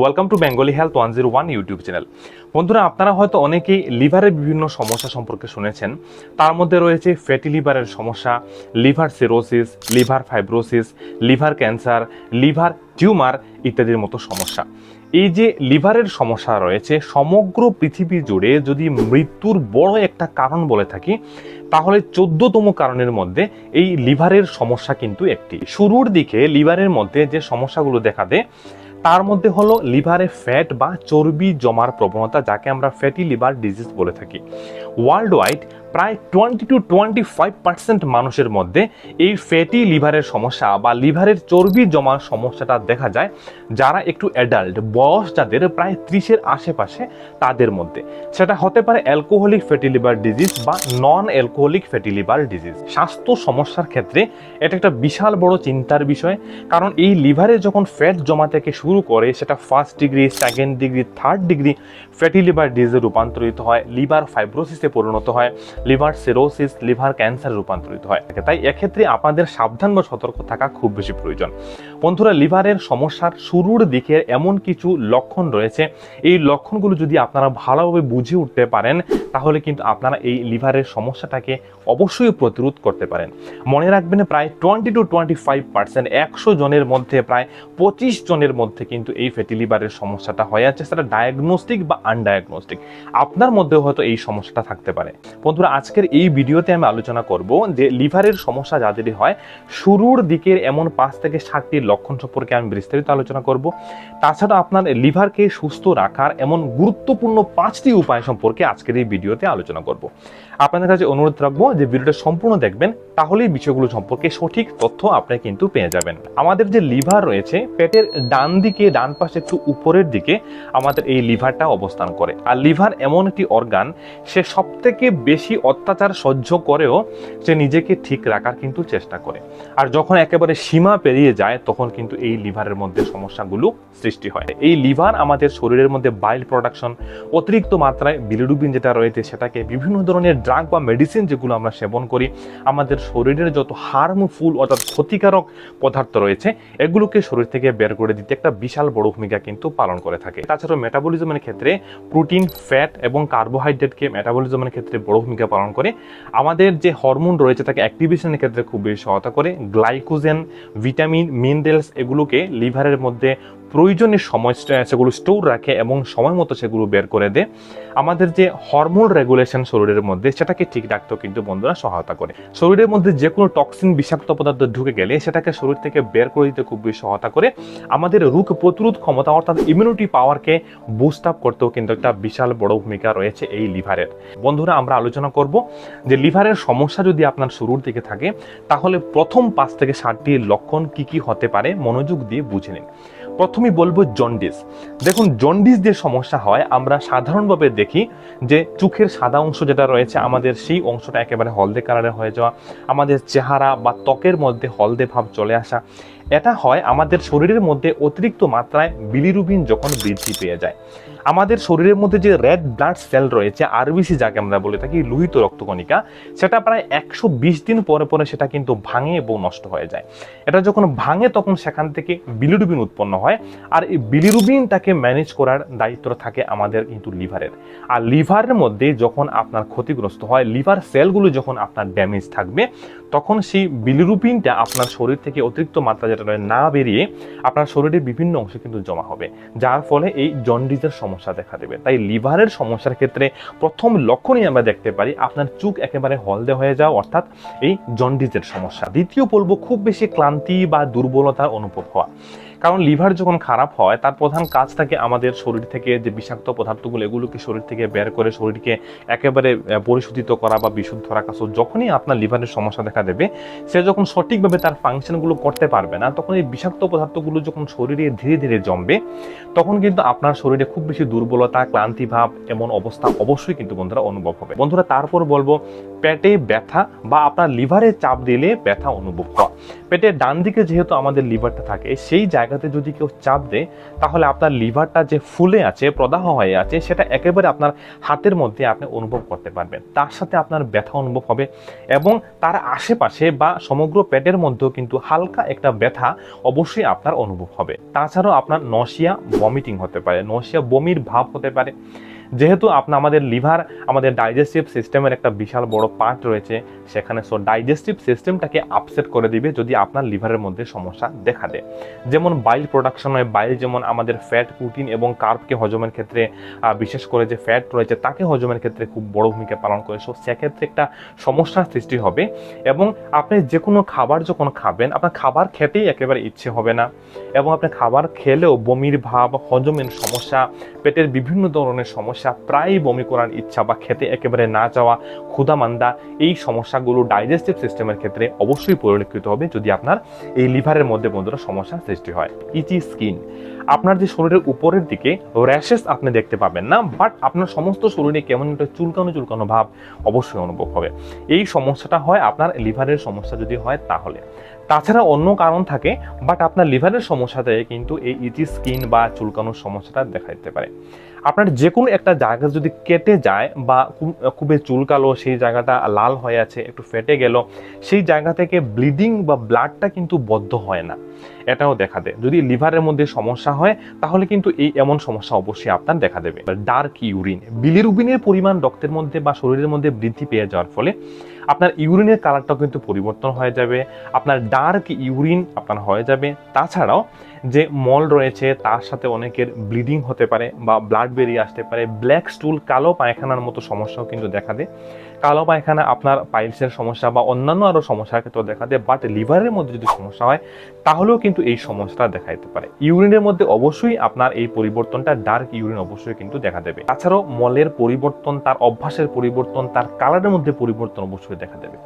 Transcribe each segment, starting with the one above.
Welcome to Bengali health one zero one YouTube channel বন্ধুরা, আপনারা হয়তো অনেকেই লিভারের বিভিন্ন সমস্যা সম্পর্কে শুনেছেন। তার মধ্যে রয়েছে ফ্যাটি লিভারের সমস্যা liver cirrhosis liver fibrosis liver cancer liver tumour ইত্যাদির মতো সমস্যা। এই যে লিভারের সমস্যা রয়েছে, সমগ্র পৃথিবী জুড়ে যদি মৃত্যুর বড় একটা কারণ বলে থাকি, তাহলে চোদ্দতম কারণের মধ্যে এই লিভারের সমস্যা কিন্তু একটি। শুরুর দিকে লিভারের মধ্যে যে সমস্যাগুলো দেখা দেয় তার মধ্যে হলো লিভারে ফ্যাট বা চর্বি জমার প্রবণতা, যাকে আমরা ফ্যাটি লিভার ডিজিজ বলে থাকি। ওয়ার্ল্ড ওয়াইড প্রায় twenty two twenty five percent মানুষের মধ্যে এই ফ্যাটি লিভারের সমস্যা বা লিভারের চর্বি জমার সমস্যাটা দেখা যায় যারা একটু অ্যাডাল্ট বয়স যাদের প্রায় ত্রিশের আশেপাশে তাদের মধ্যে। সেটা হতে পারে অ্যালকোহলিক ফ্যাটি লিভার ডিজিজ বা non alcoholic fatty liver disease স্বাস্থ্য সমস্যার ক্ষেত্রে এটা একটা বিশাল বড় চিন্তার বিষয়, কারণ এই লিভারে যখন ফ্যাট জমা থেকে শুরু করে সেটা first degree second degree third degree fatty liver ডিজিজে রূপান্তরিত হয় লিভার ফাইব্রোসিসে পরিণত হয়। লিভার সিরোসিস, লিভার ক্যান্সার রূপান্তরিত হয়। তাই এক্ষেত্রে আপনাদের সাবধান বা সতর্ক থাকা খুব বেশি প্রয়োজন। বন্ধুরা, লিভারের সমস্যার শুরুর দিকে এমন কিছু লক্ষণ রয়েছে। এই লক্ষণগুলো যদি আপনারা ভালোভাবে বুঝে উঠতে পারেন, তাহলে কিন্তু আপনারা এই লিভারের সমস্যাটাকে অবশ্যই প্রতিরোধ করতে পারেন। মনে রাখবেন, প্রায় twenty two twenty five percent একশো জনের মধ্যে, প্রায় পঁচিশ জনের মধ্যে কিন্তু এই ফ্যাটি লিভারের সমস্যাটা হয়ে আছে। সেটা ডায়াগনস্টিক বা আনডায়াগনস্টিক আপনার মধ্যে হয়তো এই সমস্যাটা থাকতে পারে। বন্ধুরা, আজকের এই ভিডিওতে আমি আলোচনা করব যে, লিভারের সমস্যা যাদেরই হয়, শুরুর দিকের এমন পাঁচ থেকে ষাটটি লক্ষণ সম্পর্কে আমি বিস্তারিত আলোচনা করব। তাছাড়া আপনার লিভারকে সুস্থ রাখার এমন গুরুত্বপূর্ণ পাঁচটি উপায় সম্পর্কে আজকের এই ভিডিওতে আলোচনা করব। আপনাদের কাছে অনুরোধ রাখব যে ভিডিওটা সম্পূর্ণ দেখবেন, তাহলেই বিষয়গুলো সম্পর্কে সঠিক তথ্য আপনি কিন্তু পেয়ে যাবেন। আমাদের যে লিভার রয়েছে, পেটের ডান দিকে, ডান পাশে একটু উপরের দিকে আমাদের এই লিভারটা অবস্থান করে। আর লিভার এমন একটি অর্গান, সে সব থেকে বেশি অত্যাচার সহ্য করেও সে নিজেকে ঠিক রাখার কিন্তু চেষ্টা করে। আর যখন একেবারে সীমা পেরিয়ে যায়, তখন কিন্তু এই লিভারের মধ্যে সমস্যাগুলো সৃষ্টি হয়। এই লিভার আমাদের শরীরের মধ্যে বাইল প্রোডাকশন অতিরিক্ত মাত্রায় বিলিরুবিন যেটা রয়েছে সেটাকে বিভিন্ন ধরনের ড্রাগ বা মেডিসিন যেগুলো আমরা সেবন করি, আমাদের শরীরের যত হার্মফুল অর্থাৎ ক্ষতিকারক পদার্থ রয়েছে, এগুলোকে শরীর থেকে বের করে দিতে একটা বিশাল বড় ভূমিকা কিন্তু পালন করে থাকে। তাছাড়াও মেটাবলিজমের ক্ষেত্রে প্রোটিন ফ্যাট এবং কার্বোহাইড্রেটকে মেটাবলিজমের ক্ষেত্রে বড় ভূমিকা পালন করে। আমাদের যে হরমোন রয়েছে তাকে অ্যাক্টিভেশনের ক্ষেত্রে খুব বেশি সহায়তা করে। গ্লাইকোজেন ভিটামিন মিনারেলস এগুলোকে লিভারের মধ্যে প্রয়োজনীয় সময় সেগুলো স্টোর রাখে এবং সময় মতো সেগুলো বের করে দেয়। আমাদের যে হরমোন রেগুলেশন শরীরের মধ্যে, সেটাকে ঠিক রাখতেও কিন্তু বন্ধুরা সহায়তা করে। শরীরের মধ্যে যে কোনো টক্সিন বিষাক্ত পদার্থ ঢুকে গেলে, সেটাকে শরীর থেকে বের করে দিতে খুব বেশি সহায়তা করে। আমাদের রোগ প্রতিরোধ ক্ষমতা, অর্থাৎ ইমিউনিটি পাওয়ারকে বুস্ট আপ করতেও কিন্তু একটা বিশাল বড় ভূমিকা রয়েছে এই লিভারের বন্ধুরা, আমরা আলোচনা করব যে লিভারের সমস্যা যদি আপনার শুরুর দিকে থাকে, তাহলে প্রথম পাঁচ থেকে ষাটটি লক্ষণ কি কি হতে পারে, মনোযোগ দিয়ে বুঝে নিন। প্রথমেই বলব জন্ডিস দেখুন জন্ডিস যে সমস্যা হয়, আমরা সাধারণভাবে দেখি যে চোখের সাদা অংশ যেটা রয়েছে, আমাদের সেই অংশটা একেবারে হলদে কালারে হয়ে যাওয়া, আমাদের চেহারা বা ত্বকের মধ্যে হলদে ভাব চলে আসা। এটা হয় আমাদের শরীরের মধ্যে অতিরিক্ত মাত্রায় বিলিরুবিন যখন বৃদ্ধি পেয়ে যায়। আমাদের শরীরের মধ্যে যে রেড ব্লাড সেল রয়েছে আরবিসি যাকে আমরা বলে থাকি, লোহিত রক্তকণিকা, সেটা প্রায় একশো বিশ দিন পরে পরে সেটা কিন্তু ভাঙে এবং নষ্ট হয়ে যায়। এটা যখন ভাঙে, তখন সেখান থেকে বিলিরুবিন উৎপন্ন হয় আর এই বিলিরুবিনটাকে ম্যানেজ করার দায়িত্ব থাকে আমাদের কিন্তু লিভারের। আর লিভারের মধ্যে যখন আপনার ক্ষতিগ্রস্ত হয়, লিভার সেলগুলো যখন আপনার ড্যামেজ থাকবে, তখন সেই বিলিরুবিনটা আপনার শরীর থেকে অতিরিক্ত মাত্রা রয়ে না বেরিয়ে আপনার শরীরের বিভিন্ন অংশে কিন্তু জমা হবে, যার ফলে এই জন্ডিসের সমস্যা দেখা দেবে। তাই লিভারের সমস্যার ক্ষেত্রে প্রথম লক্ষণই আমরা দেখতে পারি, আপনার চুক একেবারে হলদে হয়ে যাওয়া, অর্থাৎ এই জন্ডিসের সমস্যা। দ্বিতীয় বলব, খুব বেশি ক্লান্তি বা দুর্বলতার অনুভব হওয়া। কারণ লিভার যখন খারাপ হয়, তার প্রধান কাজ থাকে আমাদের শরীর থেকে যে বিষাক্ত পদার্থগুলো, এগুলোকে শরীর থেকে বের করে শরীরকে একেবারে পরিশোধিত করা বা বিশুদ্ধ রাখা। সো যখনই আপনার লিভারের সমস্যা দেখা দেবে, সে যখন সঠিকভাবে তার ফাংশনগুলো করতে পারবে না, তখন এই বিষাক্ত পদার্থগুলো যখন শরীরে ধীরে ধীরে জমবে, তখন কিন্তু আপনার শরীরে খুব বেশি দুর্বলতা, ক্লান্তি ভাব এমন অবস্থা অবশ্যই কিন্তু বন্ধুরা অনুভব হবে। বন্ধুরা, তারপর বলব, পেটে ব্যথা বা আপনার লিভারে চাপ দিলে ব্যথা অনুভব হওয়া পেটের ডান দিকে যেহেতু আমাদের লিভারটা থাকে, সেই জায়গাতে যদি কেউ চাপ দেয়, তাহলে আপনার লিভারটা যে ফুলে আছে, প্রদাহ হয়ে আছে, সেটা একেবারে আপনার হাতের মধ্যে আপনি অনুভব করতে পারবেন। তার সাথে আপনার ব্যথা অনুভব হবে এবং তার আশেপাশে বা সমগ্র পেটের মধ্যেও কিন্তু হালকা একটা ব্যথা অবশ্যই আপনার অনুভব হবে। তাছাড়াও আপনার নশিয়া ভমিটিং হতে পারে নশিয়া বমির ভাব হতে পারে যেহেতু আপনার আমাদের লিভার, আমাদের ডাইজেস্টিভ সিস্টেমের একটা বিশাল বড় পার্ট রয়েছে, সেখানে সো ডাইজেস্টিভ সিস্টেমটাকে আপসেট করে দিবে যদি আপনার লিভারের মধ্যে সমস্যা দেখা দেয়। যেমন বাইল প্রোডাকশন হয় বাইল যেমন আমাদের ফ্যাট প্রোটিন এবং কার্বকে হজমের ক্ষেত্রে বিশেষ করে যে ফ্যাট রয়েছে তাকে হজমের ক্ষেত্রে খুব বড় ভূমিকা পালন করে। সো সেক্ষেত্রে একটা সমস্যার সৃষ্টি হবে এবং আপনি যে কোনো খাবার যখন খাবেন, আপনার খাবার খেতেই একেবারে ইচ্ছে হবে না এবং আপনি খাবার খেলেও বমির ভাব, হজমের সমস্যা, পেটের বিভিন্ন ধরনের সমস্যা প্রায়ই বমি করার ইচ্ছা বা খেতে একেবারে না যাওয়া ক্ষুধা মান্দা এই সমস্যাগুলো ডাইজেস্টিভ সিস্টেমের ক্ষেত্রে অবশ্যই পরিলক্ষিত হবে যদি আপনার এই লিভারের মধ্যে বন্ধুরা সমস্যা সৃষ্টি হয়। ইচি স্কিন আপনার যে শরীরের উপরের দিকে র্যাশেস আপনি দেখতে পাবেন না বাট আপনার সমস্ত শরীরে কেমন একটা চুলকানো চুলকানো ভাব অবশ্যই অনুভব হবে। এই সমস্যাটা হয় আপনার লিভারের সমস্যা যদি হয় তাহলে। তাছাড়া অন্য কারণ থাকে বাট আপনার লিভারের সমস্যাতে কিন্তু এই ইচি স্কিন বা চুলকানোর সমস্যাটা দেখা দিতে পারে। আপনার যে কোনো একটা জায়গা যদি কেটে যায় বা খুব- খুবই চুলকালো, সেই জায়গাটা লাল হয়ে আছে, একটু ফেটে গেল, সেই জায়গা থেকে ব্লিডিং বা ব্লাডটা কিন্তু বদ্ধ হয় না। এটাও দেখা দেয়। যদি লিভারের মধ্যে সমস্যা হয়, তাহলে কিন্তু এই এমন সমস্যা অবশ্যই আপনার দেখা দেবে। Dark urine. বিলিরুবিনের পরিমাণ রক্তের মধ্যে বা শরীরের মধ্যে বৃদ্ধি পেয়ে যাওয়ার ফলে আপনার ইউরিনের কালারটাও কিন্তু পরিবর্তন হয়ে যাবে, আপনার ডার্ক ইউরিন আপনার হয়ে যাবে। তাছাড়াও যে মল রয়েছে, তার সাথে অনেকের ব্লিডিং হতে পারে বা ব্লাড বেরিয়ে আসতে পারে। ব্ল্যাক স্টুল কালো পায়খানার মতো সমস্যাও কিন্তু দেখা দেয়। কালো পায়খানা আপনার পাইলসের সমস্যা বা অন্যান্য আরও সমস্যার ক্ষেত্রে দেখা দেয় বাট লিভারের মধ্যে যদি সমস্যা হয়, তাহলেও কিন্তু এই সমস্যাটা দেখা দিতে পারে। ইউরিনের মধ্যে অবশ্যই আপনার এই পরিবর্তনটা ডার্ক ইউরিন অবশ্যই কিন্তু দেখা দেবে। তাছাড়াও মলের পরিবর্তন, তার অভ্যাসের পরিবর্তন, তার কালারের মধ্যে পরিবর্তন অবশ্যই দেখা দেবে।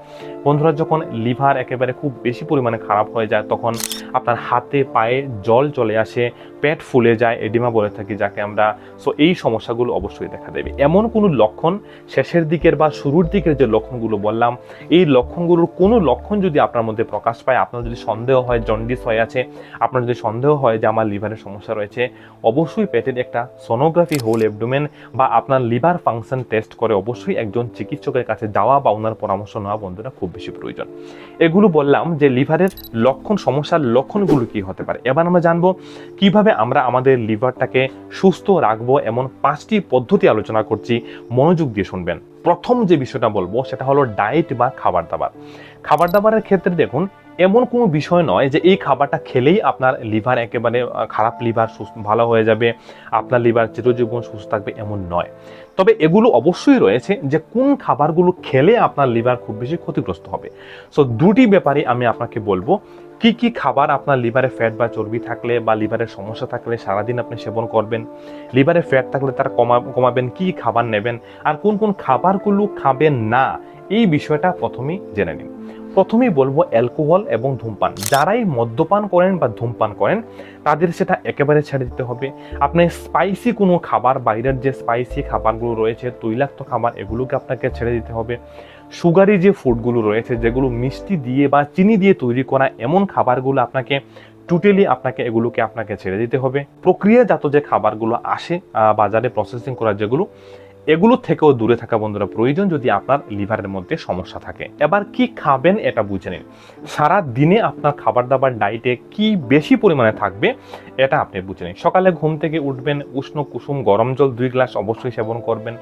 বন্ধুরা, যখন লিভার একেবারে খুব বেশি পরিমাণে খারাপ হয়ে যায়, তখন আপনার হাতে, পায়ে জল চলে আসে পেট ফুলে যায়, এডিমা বলে থাকি, যাকে আমরা সো এই সমস্যাগুলো অবশ্যই দেখা দেবে। এমন কোনো লক্ষণ, শেষের দিকের বা শুরুর দিকের যে লক্ষণগুলো বললাম, এই লক্ষণগুলোর কোনো লক্ষণ যদি আপনার মধ্যে প্রকাশ পায়, আপনার যদি সন্দেহ হয়, জন্ডিস হয়ে আছে, আপনার যদি সন্দেহ হয় যে আমার লিভারের সমস্যা রয়েছে, অবশ্যই পেটের একটা সোনোগ্রাফি হোল এবডোমেন বা আপনার লিভার ফাংশন টেস্ট করে অবশ্যই একজন চিকিৎসকের কাছে যাওয়া বা ওনার পরামর্শ নেওয়া বন্ধুরা খুব বেশি প্রয়োজন। এগুলো বললাম যে লিভারের লক্ষণ, সমস্যার লক্ষণগুলো কি হতে পারে? এবার আমরা জানব কীভাবে আমরা আমাদের লিভারটাকে সুস্থ রাখব এমন পাঁচটি পদ্ধতি আলোচনা করছি। মনোযোগ দিয়ে শুনবেন। প্রথম যে বিষয়টা বলব, সেটা হলো ডায়েট বা খাবার দাবার। খাবার দাবারের ক্ষেত্রে দেখুন, এমন কোনো বিষয় নয় যে এই খাবারটা খেলেই আপনার লিভার একেবারে খারাপ লিভার সুস্থ, ভালো হয়ে যাবে, আপনার লিভার চিরজীবন সুস্থ থাকবে এমন নয়। তবে এগুলো অবশ্যই রয়েছে যে কোন খাবারগুলো খেলে আপনার লিভার খুব বেশি ক্ষতিগ্রস্ত হবে। সো দুটি ব্যাপারে আমি আপনাকে বলব। কি কি খাবার আপনার লিভারে ফ্যাট বা চর্বি থাকলে বা লিভারের সমস্যা থাকলে সারাদিন আপনি সেবন করবেন? লিভারে ফ্যাট থাকলে তার কমা, কমাবেন, কি খাবার নেবেন? আর কোন কোন খাবারগুলো খাবেন না? এই বিষয়টা প্রথমেই জেনে নিন। প্রথমেই বলব অ্যালকোহল এবং ধূমপান। যারাই মদ্যপান করেন বা ধূমপান করেন, তাদের সেটা একেবারে ছেড়ে দিতে হবে। আপনি স্পাইসি কোনো খাবার, বাইরের যে স্পাইসি খাবারগুলো রয়েছে, তৈলাক্ত খাবার, এগুলোকে আপনাকে ছেড়ে দিতে হবে। সুগারি যে ফুডগুলো রয়েছে, যেগুলো মিষ্টি দিয়ে বা চিনি দিয়ে তৈরি করা এমন খাবারগুলো আপনাকে টোটালি আপনাকে এগুলোকে আপনাকে ছেড়ে দিতে হবে। প্রক্রিয়াজাত যে খাবারগুলো আসে বাজারে প্রসেসিং করা যেগুলো এগুলো থেকেও দূরে থাকা বন্ধুরা প্রয়োজন যদি আপনার লিভারের মধ্যে সমস্যা থাকে। এবার কি খাবেন এটা বুঝে নিন। সারা দিনে আপনার খাবার দাবার ডায়েটে কি বেশি পরিমাণে থাকবে এটা আপনি বুঝে নিন। সকালে ঘুম থেকে উঠবেন, উষ্ণ কুসুম গরম জল দুই গ্লাস অবশ্যই সেবন করবেন।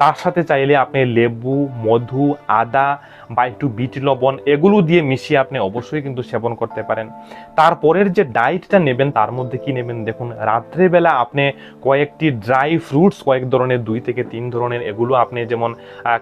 তার সাথে চাইলে আপনি লেবু, মধু, আদা বা একটু বিট লবণ এগুলো দিয়ে মিশিয়ে আপনি অবশ্যই কিন্তু সেবন করতে পারেন। তারপরের যে ডায়েটটা নেবেন তার মধ্যে কি নেবেন দেখুন, রাত্রেবেলা আপনি কয়েকটি ড্রাই ফ্রুটস, কয়েক ধরনের দুই থেকে তিন ধরনের এগুলো আপনি যেমন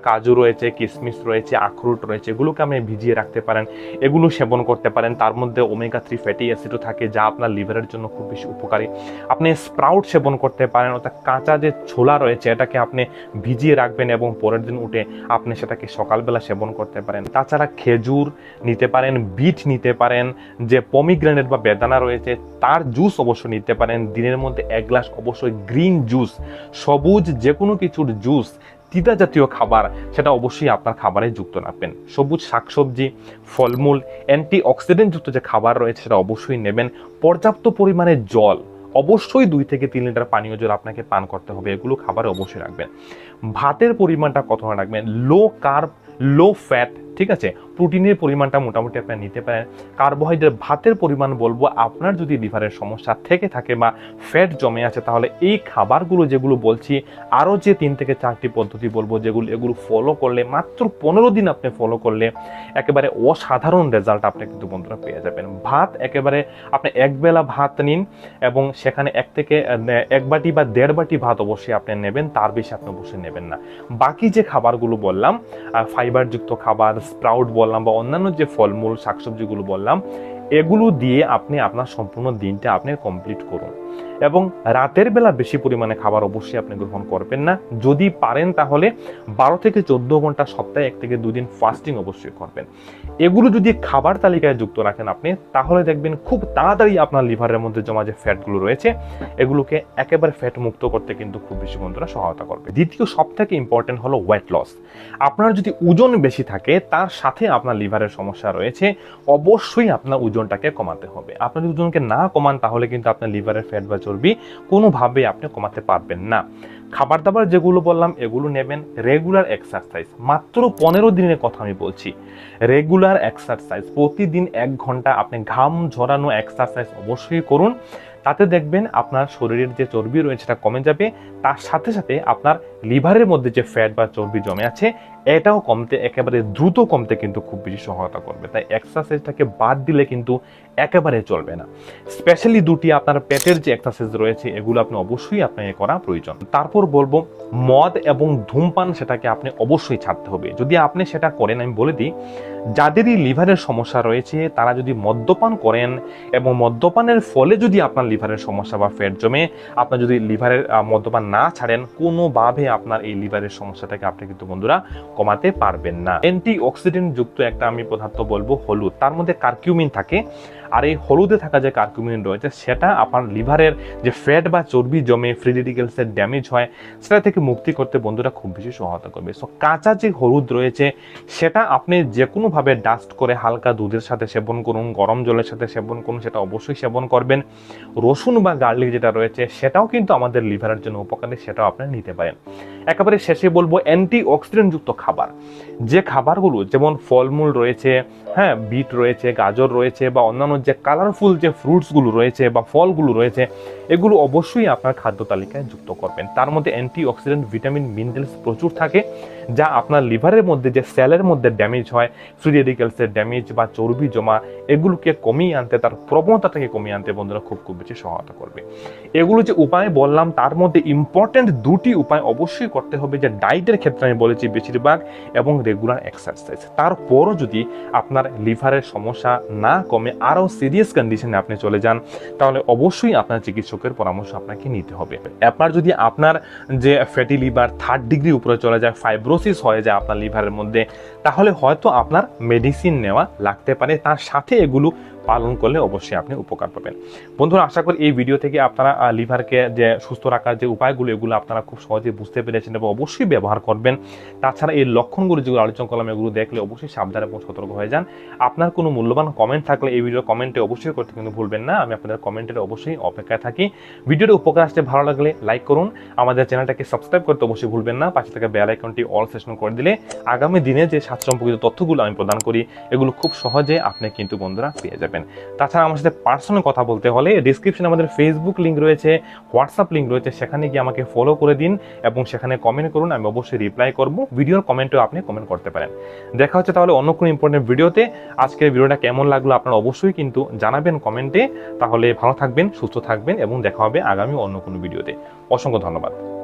কাজু রয়েছে কিশমিশ রয়েছে, আখরোট রয়েছে, এগুলোকে আপনি ভিজিয়ে রাখতে পারেন। এগুলো সেবন করতে পারেন। তার মধ্যে ওমেগা থ্রি ফ্যাটি অ্যাসিডও থাকে যা আপনার লিভারের জন্য খুব বেশি উপকারী। আপনি স্প্রাউট সেবন করতে পারেন, অর্থাৎ কাঁচা যে ছোলা রয়েছে এটাকে আপনি ভিজিয়ে রাখবেন এবং পরের দিন উঠে আপনি সেটাকে সকালবেলা সেবন করতে পারেন। তাছাড়া খেজুর নিতে পারেন, বিট নিতে পারেন, যে পমিগ্রেনেট বা বেদানা রয়েছে তার জুস অবশ্যই নিতে পারেন। দিনের মধ্যে এক গ্লাস অবশ্যই গ্রিন জুস সবুজ যে কোনো কিছুর জুস তিতা জাতীয় খাবার, সেটা অবশ্যই আপনার খাবারে যুক্ত রাখবেন। সবুজ শাকসবজি, ফলমূল অ্যান্টি অক্সিডেন্ট যুক্ত যে খাবার রয়েছে সেটা অবশ্যই নেবেন। পর্যাপ্ত পরিমাণে জল অবশ্যই দুই থেকে তিন লিটার পানীয় জল আপনাকে পান করতে হবে, এগুলো খাবারে অবশ্যই রাখবেন। ভাতের পরিমাণটা কতটা রাখবেন? লো কার্ব লো ফ্যাট ঠিক আছে? প্রোটিনের পরিমাণটা মোটামুটি আপনারা নিতে পারেন। কার্বোহাইড্রেট ভাতের পরিমাণ বলব, আপনার যদি লিভারের সমস্যা থেকে থাকে বা ফ্যাট জমে আছে, তাহলে এই খাবারগুলো যেগুলো বলছি, আরও যে তিন থেকে চারটি পদ্ধতি বলব, যেগুলো এগুলো ফলো করলে, মাত্র পনেরো দিন আপনি ফলো করলে একেবারে অসাধারণ রেজাল্ট আপনি কিন্তু বন্ধুরা পেয়ে যাবেন। ভাত একেবারে আপনি একবেলা ভাত নিন এবং সেখানে এক থেকে এক বাটি বা দেড় বাটি ভাত অবশ্যই আপনি নেবেন, তার বেশি আপনি অবশ্যই নেবেন না। বাকি যে খাবারগুলো বললাম ফাইবারযুক্ত খাবার স্প্রাউট বললাম বা অন্যান্য যে ফলমূল, শাকসবজিগুলো বললাম, এগুলো দিয়ে আপনি আপনার সম্পূর্ণ দিনটা আপনি কমপ্লিট করুন। এবং রাতের বেলা বেশি পরিমাণে খাবার অবশ্যই আপনি গ্রহণ করবেন না। যদি পারেন তাহলে বারো থেকে চোদ্দ ঘণ্টা, সপ্তাহে এক থেকে দুদিন ফাস্টিং অবশ্যই করবেন। এগুলো যদি খাবার তালিকায় যুক্ত রাখেন আপনি, তাহলে দেখবেন খুব তাড়াতাড়ি আপনার লিভারের মধ্যে জমা যে ফ্যাটগুলো রয়েছে, এগুলোকে একেবারে ফ্যাট মুক্ত করতে কিন্তু খুব বেশি বন্ধুরা সহায়তা করবে। দ্বিতীয় সব থেকে ইম্পর্টেন্ট হলো ওয়েট লস আপনার যদি ওজন বেশি থাকে, তার সাথে আপনার লিভারের সমস্যা রয়েছে, অবশ্যই আপনার ওজনটাকে কমাতে হবে। আপনার যদি ওজনকে না কমান, তাহলে কিন্তু আপনার লিভারের ফ্যাট বা চর্বি কোনোভাবেই আপনি কমাতে পারবেন না। খাবার দাবার যেগুলো বললাম, এগুলো নেবেন রেগুলার এক্সারসাইজ মাত্র পনেরো দিনের কথা আমি বলছি। রেগুলার এক্সারসাইজ প্রতিদিন এক ঘণ্টা আপনি ঘাম ঝরানো এক্সারসাইজ অবশ্যই করুন। তাতে দেখবেন আপনার শরীরের যে চর্বি রয়েছে সেটা কমে যাবে। তার সাথে সাথে আপনার লিভারের মধ্যে যে ফ্যাট বা চর্বি জমে আছে এটাও কমতে, একেবারে দ্রুত কমতে কিন্তু খুব বেশি সহায়তা করবে। তাই এক্সারসাইজটাকে বাদ দিলে কিন্তু একেবারে চলবে না। স্পেশালি দুটি আপনার পেটের যে এক্সারসাইজ রয়েছে, এগুলো আপনি অবশ্যই আপনাকে করা প্রয়োজন। তারপর বলব, মদ এবং ধূমপান সেটাকে আপনি অবশ্যই ছাড়তে হবে। যদি আপনি সেটা করেন, আমি বলে দিই, যাদেরই লিভারের সমস্যা রয়েছে, তারা যদি মদ্যপান করেন এবং মদ্যপানের ফলে যদি আপনার লিভারের সমস্যা বা ফ্যাট জমে আপনার যদি লিভারের মদ্যপান না ছাড়েন কোনোভাবে আপনার এই লিভারের সমস্যাটাকে আপনি কিন্তু বন্ধুরা কমাতে পারবেন না। অ্যান্টি অক্সিডেন্ট যুক্ত একটা আমি পদার্থ বলব হলুদ। তার মধ্যে কার্কিউমিন থাকে। আর এই হলুদে থাকা যে কার্কিউমিন রয়েছে, সেটা আপনার লিভারের যে ফ্যাট বা চর্বি জমে ফ্রি রেডিকেলসের ড্যামেজ হয়, সেটা থেকে মুক্তি করতে বন্ধুরা খুব বেশি সহায়তা করবে। সো কাঁচা যে হলুদ রয়েছে, সেটা আপনি যে কোনোভাবে ডাস্ট করে হালকা দুধের সাথে সেবন করুন, গরম জলের সাথে সেবন করুন, সেটা অবশ্যই সেবন করবেন। রসুন বা গার্লিক যেটা রয়েছে, সেটাও কিন্তু আমাদের লিভারের জন্য উপকারী, সেটাও আপনি নিতে পারেন। একেবারে শেষে বলব অ্যান্টি অক্সিডেন্ট যুক্ত খাবার। যে খাবারগুলো, যেমন ফলমূল রয়েছে হ্যাঁ বিট রয়েছে, গাজর রয়েছে বা অন্যান্য যে কালারফুল যে ফ্রুটসগুলো রয়েছে বা ফলগুলো রয়েছে, এগুলো অবশ্যই আপনার খাদ্য তালিকায় যুক্ত করবেন। তার মধ্যে অ্যান্টি অক্সিডেন্ট ভিটামিন মিনারেলস প্রচুর থাকে। যা আপনার লিভারের মধ্যে যে সেলের মধ্যে ড্যামেজ হয় ফ্রি রেডিকেলসের ড্যামেজ বা চর্বি জমা, এগুলোকে কমিয়ে আনতে, তার প্রবণতাটাকে কমিয়ে আনতে বন্ধুরা খুব খুব বেশি সহায়তা করবে। এগুলো যে উপায় বললাম, তার মধ্যে ইম্পর্টেন্ট দুটি উপায় অবশ্যই করতে হবে যে ডায়েটের ক্ষেত্রে আমি বলেছি বেশিরভাগ এবং রেগুলার এক্সারসাইজ তারপরও যদি আপনার লিভারের সমস্যা না কমে, আরও সিরিয়াস কন্ডিশনে আপনি চলে যান, তাহলে অবশ্যই আপনার চিকিৎসকের পরামর্শ আপনাকে নিতে হবে। আপনার যদি আপনার যে ফ্যাটি লিভার থার্ড ডিগ্রি উপরে চলে যায় ফাইব্রোসিস হয়ে যায় আপনার লিভারের মধ্যে। তাহলে হয়তো আপনার মেডিসিন নেওয়া লাগতে পারে, তার সাথে এগুলো পালন করলে অবশ্যই আপনি উপকার পাবেন। বন্ধুরা, আশা করি এই ভিডিও থেকে আপনারা লিভারকে যে সুস্থ রাখার যে উপায়গুলো, এগুলো আপনারা খুব সহজে বুঝতে পেরেছেন এবং অবশ্যই ব্যবহার করবেন। তাছাড়া এই লক্ষণগুলো যেগুলো আলোচনা করলাম, এগুলো দেখলে অবশ্যই সাবধান এবং সতর্ক হয়ে যান। আপনার কোনো মূল্যবান কমেন্ট থাকলে এই ভিডিও কমেন্টে অবশ্যই করতে কিন্তু ভুলবেন না। আমি আপনাদের কমেন্টের অবশ্যই অপেক্ষায় থাকি। ভিডিওটা উপকার আসতে ভালো লাগলে লাইক করুন। আমাদের চ্যানেলটাকে সাবস্ক্রাইব করতে অবশ্যই ভুলবেন না। পাশে থেকে বেল আইকনটি অল সেশন করে দিলে আগামী দিনে যে স্বাস্থ্য সম্পর্কিত তথ্যগুলো আমি প্রদান করি, এগুলো খুব সহজে আপনি কিন্তু বন্ধুরা পেয়ে যাবেন। তাছাড়া আমার সাথে পার্সোনাল কথা বলতে হলে ডিসক্রিপশনে আমাদের ফেসবুক লিঙ্ক রয়েছে হোয়াটসঅ্যাপ লিঙ্ক রয়েছে, সেখানে গিয়ে আমাকে ফলো করে দিন এবং সেখানে কমেন্ট করুন, আমি অবশ্যই রিপ্লাই করব ভিডিওর কমেন্টও আপনি কমেন্ট করতে পারেন। দেখা হচ্ছে তাহলে অন্য কোনো ইম্পর্টেন্ট ভিডিওতে আজকের ভিডিওটা কেমন লাগল আপনারা অবশ্যই কিন্তু জানাবেন কমেন্টে তাহলে ভালো থাকবেন, সুস্থ থাকবেন এবং দেখা হবে আগামী অন্য কোনো ভিডিওতে অসংখ্য ধন্যবাদ।